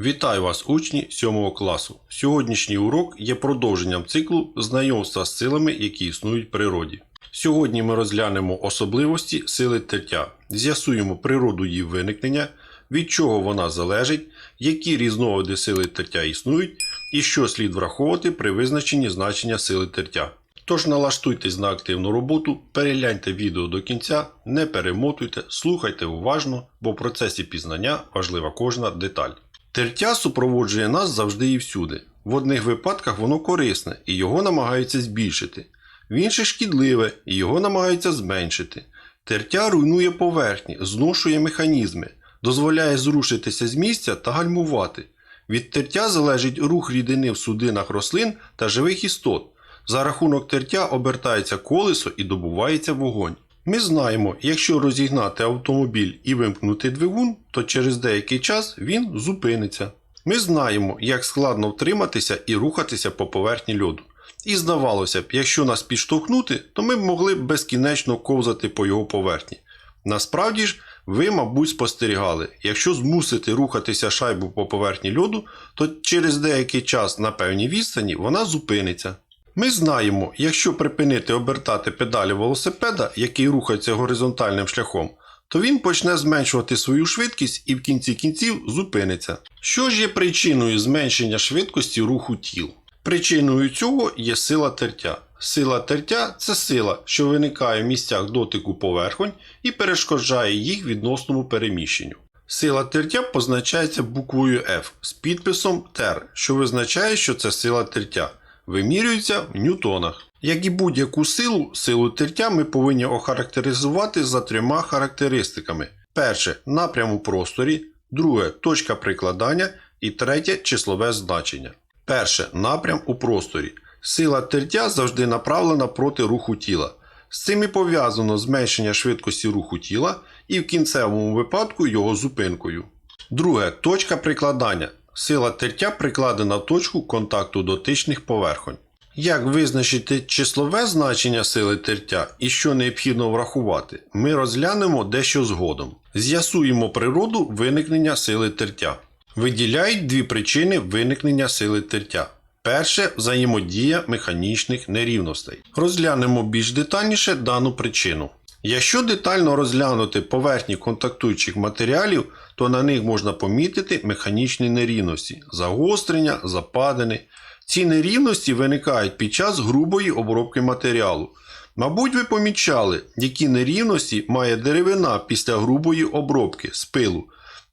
Вітаю вас, учні 7 класу. Сьогоднішній урок є продовженням циклу знайомства з силами, які існують в природі. Сьогодні ми розглянемо особливості сили тертя, з'ясуємо природу її виникнення, від чого вона залежить, які різновиди сили тертя існують і що слід враховувати при визначенні значення сили тертя. Тож налаштуйтесь на активну роботу, перегляньте відео до кінця, не перемотуйте, слухайте уважно, бо в процесі пізнання важлива кожна деталь. Тертя супроводжує нас завжди і всюди. В одних випадках воно корисне і його намагаються збільшити, в інших шкідливе і його намагаються зменшити. Тертя руйнує поверхні, зношує механізми, дозволяє зрушитися з місця та гальмувати. Від тертя залежить рух рідини в судинах рослин та живих істот. За рахунок тертя обертається колесо і добувається вогонь. Ми знаємо, якщо розігнати автомобіль і вимкнути двигун, то через деякий час він зупиниться. Ми знаємо, як складно втриматися і рухатися по поверхні льоду. І здавалося б, якщо нас підштовхнути, то ми б могли б безкінечно ковзати по його поверхні. Насправді ж, ви, мабуть, спостерігали, якщо змусити рухатися шайбу по поверхні льоду, то через деякий час на певній відстані вона зупиниться. Ми знаємо, якщо припинити обертати педалі велосипеда, який рухається горизонтальним шляхом, то він почне зменшувати свою швидкість і в кінці кінців зупиниться. Що ж є причиною зменшення швидкості руху тіл? Причиною цього є сила тертя. Сила тертя це сила, що виникає в місцях дотику поверхонь і перешкоджає їх відносному переміщенню. Сила тертя позначається буквою F з підписом тер, що визначає, що це сила тертя вимірюється в ньютонах. Як і будь-яку силу, силу тертя ми повинні охарактеризувати за трьома характеристиками: перше напрям у просторі, друге точка прикладання і третє числове значення. Перше напрям у просторі. Сила тертя завжди направлена проти руху тіла. З цим і пов'язано зменшення швидкості руху тіла і в кінцевому випадку його зупинкою. Друге точка прикладання. Сила тертя прикладена в точку контакту дотичних поверхонь. Як визначити числове значення сили тертя і що необхідно врахувати, ми розглянемо дещо згодом. З'ясуємо природу виникнення сили тертя. Виділяють дві причини виникнення сили тертя. Перше взаємодія механічних нерівностей. Розглянемо більш детальніше дану причину. Якщо детально розглянути поверхні контактуючих матеріалів, то на них можна помітити механічні нерівності, загострення, западини. Ці нерівності виникають під час грубої обробки матеріалу. Мабуть, ви помічали, які нерівності має деревина після грубої обробки з пилу.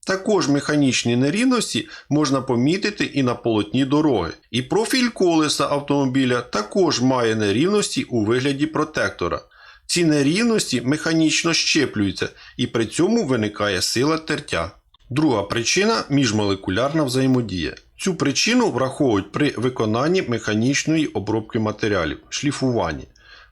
Також механічні нерівності можна помітити і на полотні дороги. І профіль колеса автомобіля також має нерівності у вигляді протектора. Ці нерівності механічно щеплюються і при цьому виникає сила тертя. Друга причина міжмолекулярна взаємодія. Цю причину враховують при виконанні механічної обробки матеріалів шліфуванні.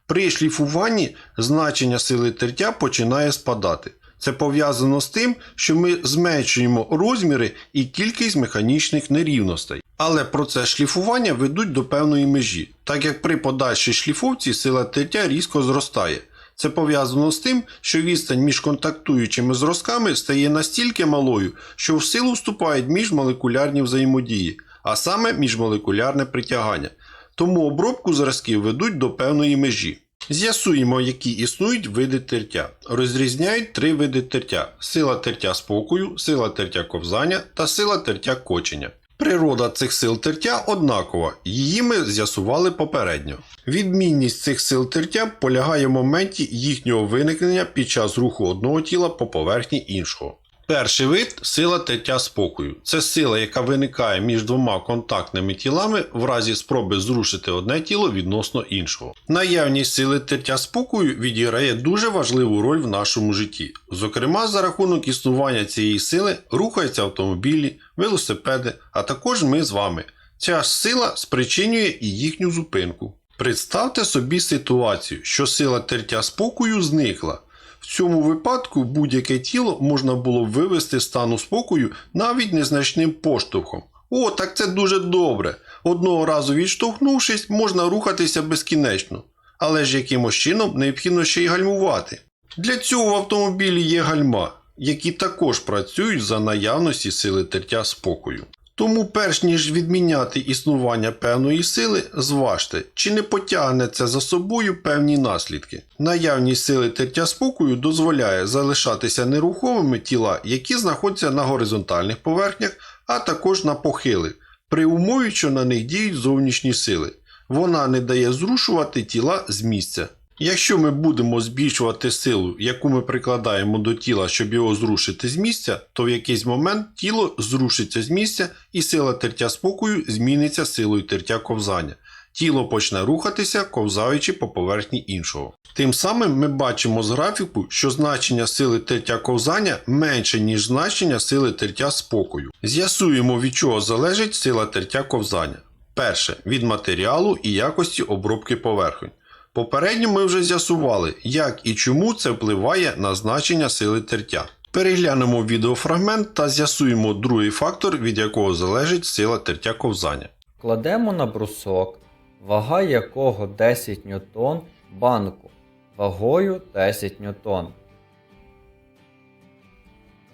При шліфуванні значення сили тертя починає спадати. Це пов'язано з тим, що ми зменшуємо розміри і кількість механічних нерівностей. Але процес шліфування ведуть до певної межі, так як при подальшій шліфовці сила тертя різко зростає. Це пов'язано з тим, що відстань між контактуючими зразками стає настільки малою, що в силу вступають міжмолекулярні взаємодії, а саме міжмолекулярне притягання. Тому обробку зразків ведуть до певної межі. З'ясуємо, які існують види тертя. Розрізняють три види тертя: сила тертя спокою, сила тертя ковзання та сила тертя кочення. Природа цих сил тертя однакова, її ми з'ясували попередньо. Відмінність цих сил тертя полягає в моменті їхнього виникнення під час руху одного тіла по поверхні іншого. Перший вид сила тертя спокою. Це сила, яка виникає між двома контактними тілами в разі спроби зрушити одне тіло відносно іншого. Наявність сили тертя спокою відіграє дуже важливу роль в нашому житті. Зокрема, за рахунок існування цієї сили рухаються автомобілі, велосипеди, а також ми з вами. Ця ж сила спричинює і їхню зупинку. Представте собі ситуацію, що сила тертя спокою зникла. В цьому випадку будь-яке тіло можна було вивести з стану спокою навіть незначним поштовхом. О, так це дуже добре. Одного разу відштовхнувшись, можна рухатися безкінечно. Але ж якимось чином необхідно ще й гальмувати. Для цього в автомобілі є гальма, які також працюють за наявності сили тертя спокою. Тому, перш ніж відміняти існування певної сили, зважте, чи не потягне це за собою певні наслідки. Наявність сили тертя спокою дозволяє залишатися нерухомими тіла, які знаходяться на горизонтальних поверхнях, а також на похилих, при умові, що на них діють зовнішні сили. Вона не дає зрушувати тіла з місця. Якщо ми будемо збільшувати силу, яку ми прикладаємо до тіла, щоб його зрушити з місця, то в якийсь момент тіло зрушиться з місця і сила тертя спокою зміниться силою тертя ковзання. Тіло почне рухатися, ковзаючи по поверхні іншого. Тим самим ми бачимо з графіку, що значення сили тертя ковзання менше, ніж значення сили тертя спокою. З'ясуємо, від чого залежить сила тертя ковзання. Перше від матеріалу і якості обробки поверхонь. Попередньо ми вже з'ясували, як і чому це впливає на значення сили тертя. Переглянемо відеофрагмент та з'ясуємо другий фактор, від якого залежить сила тертя ковзання. Кладемо на брусок, вага якого 10 ньютон банку вагою 10 ньютон.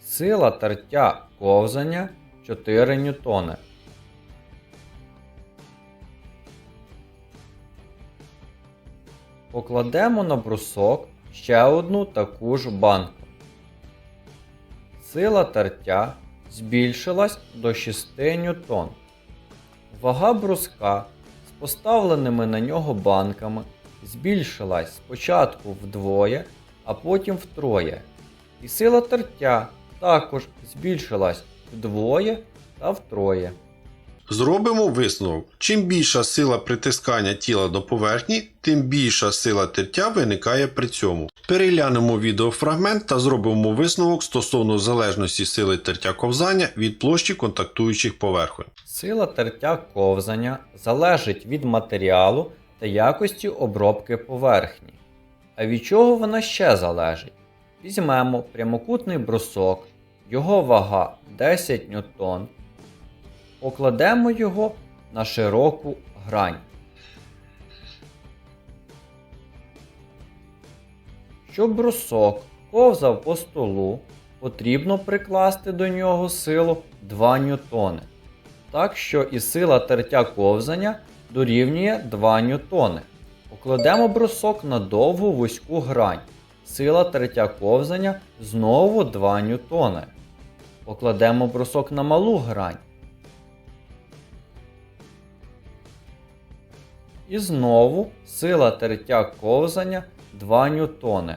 Сила тертя ковзання 4 ньютони. Покладемо на брусок ще одну таку ж банку. Сила тертя збільшилась до 6 ньютон. Вага бруска з поставленими на нього банками збільшилась спочатку вдвоє, а потім втроє. І сила тертя також збільшилась вдвоє та втроє. Зробимо висновок: чим більша сила притискання тіла до поверхні, тим більша сила тертя виникає при цьому. Переглянемо відеофрагмент та зробимо висновок стосовно залежності сили тертя ковзання від площі контактуючих поверхонь. Сила тертя ковзання залежить від матеріалу та якості обробки поверхні. А від чого вона ще залежить? Візьмемо прямокутний брусок, його вага 10 ньютон, покладемо його на широку грань. Щоб брусок ковзав по столу, потрібно прикласти до нього силу 2 ньютони. Так що і сила тертя ковзання дорівнює 2 ньютони. Покладемо брусок на довгу вузьку грань. Сила тертя ковзання знову 2 ньютони. Покладемо брусок на малу грань. І знову сила тертя ковзання 2 ньютони.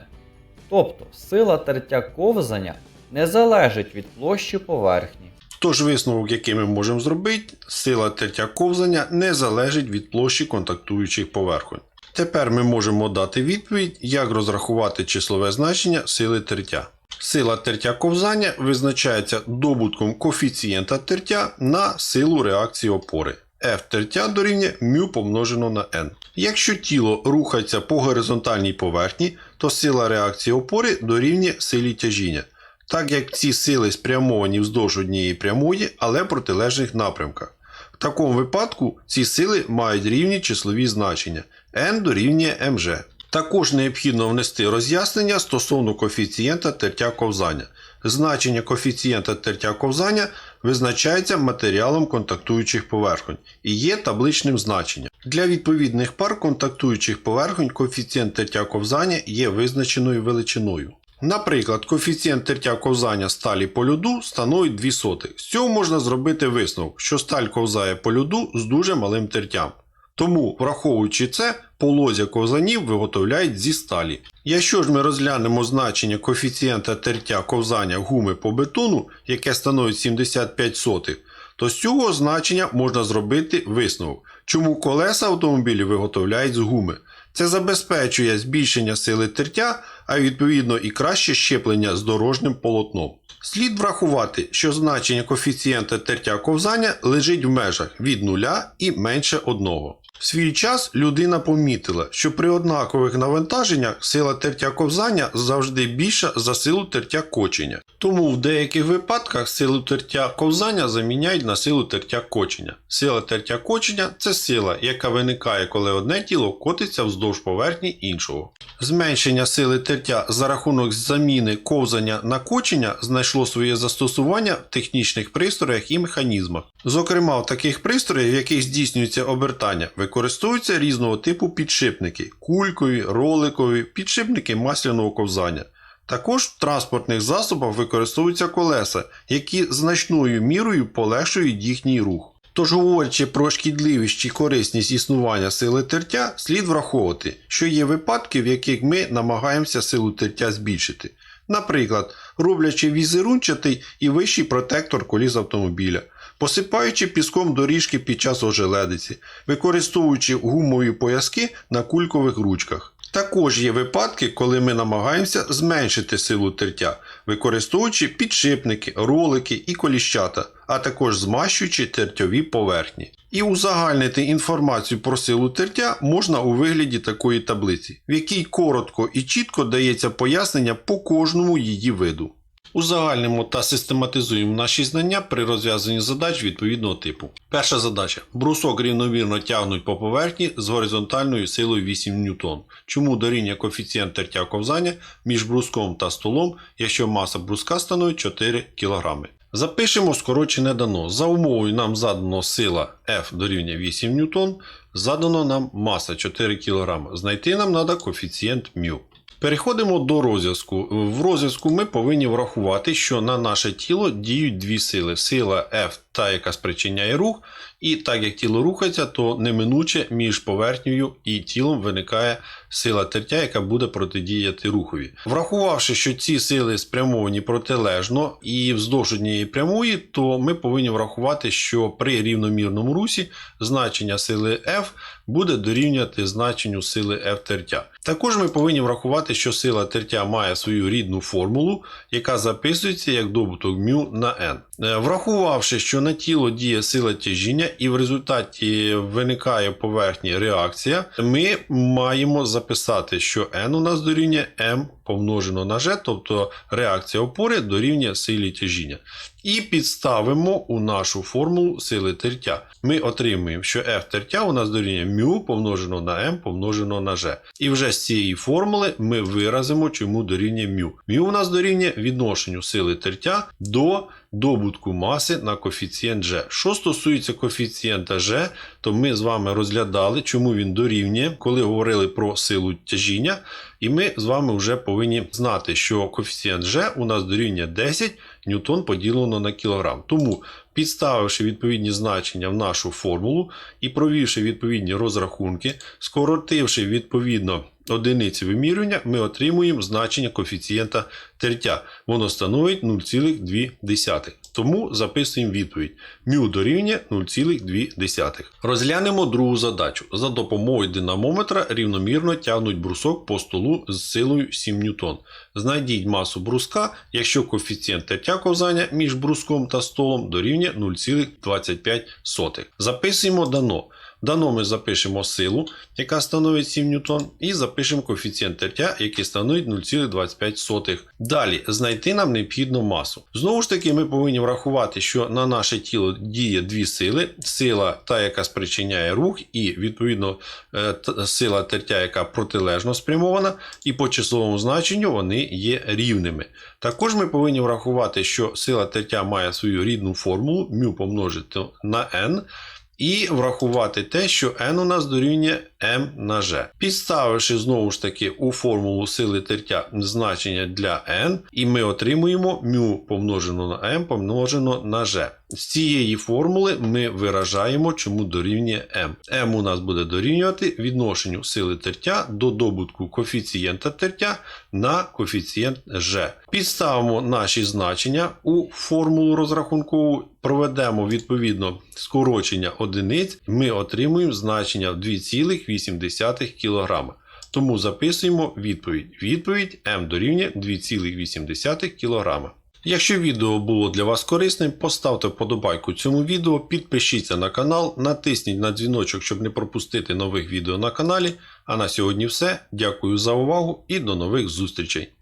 Тобто сила тертя ковзання не залежить від площі поверхні. Тож висновок, який ми можемо зробити, сила тертя ковзання не залежить від площі контактуючих поверхонь. Тепер ми можемо дати відповідь, як розрахувати числове значення сили тертя. Сила тертя ковзання визначається добутком коефіцієнта тертя на силу реакції опори. F тертя дорівнює μ помножено на n. Якщо тіло рухається по горизонтальній поверхні, то сила реакції опори дорівнює силі тяжіння, так як ці сили спрямовані вздовж однієї прямої, але в протилежних напрямках. В такому випадку ці сили мають рівні числові значення n дорівнює mg. Також необхідно внести роз'яснення стосовно коефіцієнта тертя ковзання. Значення коефіцієнта тертя ковзання визначається матеріалом контактуючих поверхонь і є табличним значенням. Для відповідних пар контактуючих поверхонь коефіцієнт тертя ковзання є визначеною величиною. Наприклад, коефіцієнт тертя ковзання сталі по льоду становить 2 соти. З цього можна зробити висновок, що сталь ковзає по льоду з дуже малим тертям. Тому, враховуючи це, полозя ковзанів виготовляють зі сталі. Якщо ж ми розглянемо значення коефіцієнта тертя ковзання гуми по бетону, яке становить 75 сотих, то з цього значення можна зробити висновок, чому колеса автомобілів виготовляють з гуми. Це забезпечує збільшення сили тертя, а відповідно і краще щеплення з дорожнім полотном. Слід врахувати, що значення коефіцієнта тертя ковзання лежить в межах від 0 і менше 1. В свій час людина помітила, що при однакових навантаженнях сила тертя ковзання завжди більша за силу тертя кочення. Тому в деяких випадках силу тертя ковзання заміняють на силу тертя кочення. Сила тертя кочення це сила, яка виникає, коли одне тіло котиться вздовж поверхні іншого. Зменшення сили тертя за рахунок заміни ковзання на кочення знайшло своє застосування в технічних пристроях і механізмах. Зокрема, в таких пристроях, в яких здійснюється обертання, використовуються різного типу підшипники кулькові, роликові, підшипники масляного ковзання. Також в транспортних засобах використовуються колеса, які значною мірою полегшують їхній рух. Тож, говорячи про шкідливість чи корисність існування сили тертя, слід враховувати, що є випадки, в яких ми намагаємося силу тертя збільшити. Наприклад, роблячи візерунчатий і вищий протектор коліс автомобіля, посипаючи піском доріжки під час ожеледиці, використовуючи гумові пояски на кулькових ручках. Також є випадки, коли ми намагаємося зменшити силу тертя, використовуючи підшипники, ролики і коліщата, а також змащуючи тертьові поверхні. І узагальнити інформацію про силу тертя можна у вигляді такої таблиці, в якій коротко і чітко дається пояснення по кожному її виду. Узагальнимо та систематизуємо наші знання при розв'язанні задач відповідного типу. Перша задача. Брусок рівномірно тягнуть по поверхні з горизонтальною силою 8 ньютон. Чому дорівнює коефіцієнт тертя ковзання між бруском та столом, якщо маса бруска становить 4 кг. Запишемо скорочене дано. За умовою нам задано сила F дорівнює 8 ньютон, задано нам маса 4 кг. Знайти нам треба коефіцієнт μ. Переходимо до розв'язку. В розв'язку ми повинні врахувати, що на наше тіло діють дві сили: сила F, та, яка спричиняє рух, і так як тіло рухається, то неминуче між поверхнею і тілом виникає сила тертя, яка буде протидіяти рухові. Врахувавши, що ці сили спрямовані протилежно і вздовж однієї прямої, то ми повинні врахувати, що при рівномірному русі значення сили F буде дорівнювати значенню сили F тертя. Також ми повинні врахувати, що сила тертя має свою рідну формулу, яка записується як добуток μ на n. Е, Врахувавши, що на тіло діє сила тяжіння і в результаті виникає поверхня реакція, ми маємо записати, що n у нас дорівнює m помножено на g, тобто реакція опори дорівнює силі тяжіння. І підставимо у нашу формулу сили тертя. Ми отримуємо, що F тертя у нас дорівнює μ помножено на m помножено на g. І вже з цієї формули ми виразимо, чому дорівнює μ. μ у нас дорівнює відношенню сили тертя до добутку маси на коефіцієнт g. Що стосується коефіцієнта g, то ми з вами розглядали, чому він дорівнює, коли говорили про силу тяжіння. І ми з вами вже повинні знати, що коефіцієнт g у нас дорівнює 10 ньютон поділено на кілограм. Тому, підставивши відповідні значення в нашу формулу і провівши відповідні розрахунки, скоротивши відповідно одиниці вимірювання, ми отримуємо значення коефіцієнта тертя. Воно становить 0,2. Тому записуємо відповідь. μ дорівнює 0,2. Розглянемо другу задачу. За допомогою динамометра рівномірно тягнуть брусок по столу з силою 7 ньютон. Знайдіть масу бруска, якщо коефіцієнт тертя ковзання між бруском та столом дорівнює 0,25. Записуємо дано. Дано ми запишемо силу, яка становить 7 ньютон, і запишемо коефіцієнт тертя, який становить 0,25. Далі знайти нам необхідну масу. Знову ж таки, ми повинні врахувати, що на наше тіло діє дві сили: сила, та, яка спричиняє рух, і відповідно е, сила тертя, яка протилежно спрямована, і по числовому значенню вони є рівними. Також ми повинні врахувати, що сила тертя має свою рідну формулу μ помножити на n. І врахувати те, що n у нас дорівнює m на g. Підставивши знову ж таки у формулу сили тертя значення для n, і ми отримуємо μ помножено на m помножено на g. З цієї формули ми виражаємо, чому дорівнює m. m у нас буде дорівнювати відношенню сили тертя до добутку коефіцієнта тертя на коефіцієнт g. Підставимо наші значення у формулу розрахункову, проведемо відповідно скорочення одиниць, ми отримуємо значення 2,8 кг. Тому записуємо відповідь. Відповідь М дорівнює 2,8 кг. Якщо відео було для вас корисним, поставте вподобайку цьому відео, підпишіться на канал, натисніть на дзвіночок, щоб не пропустити нових відео на каналі. А на сьогодні все. Дякую за увагу і до нових зустрічей!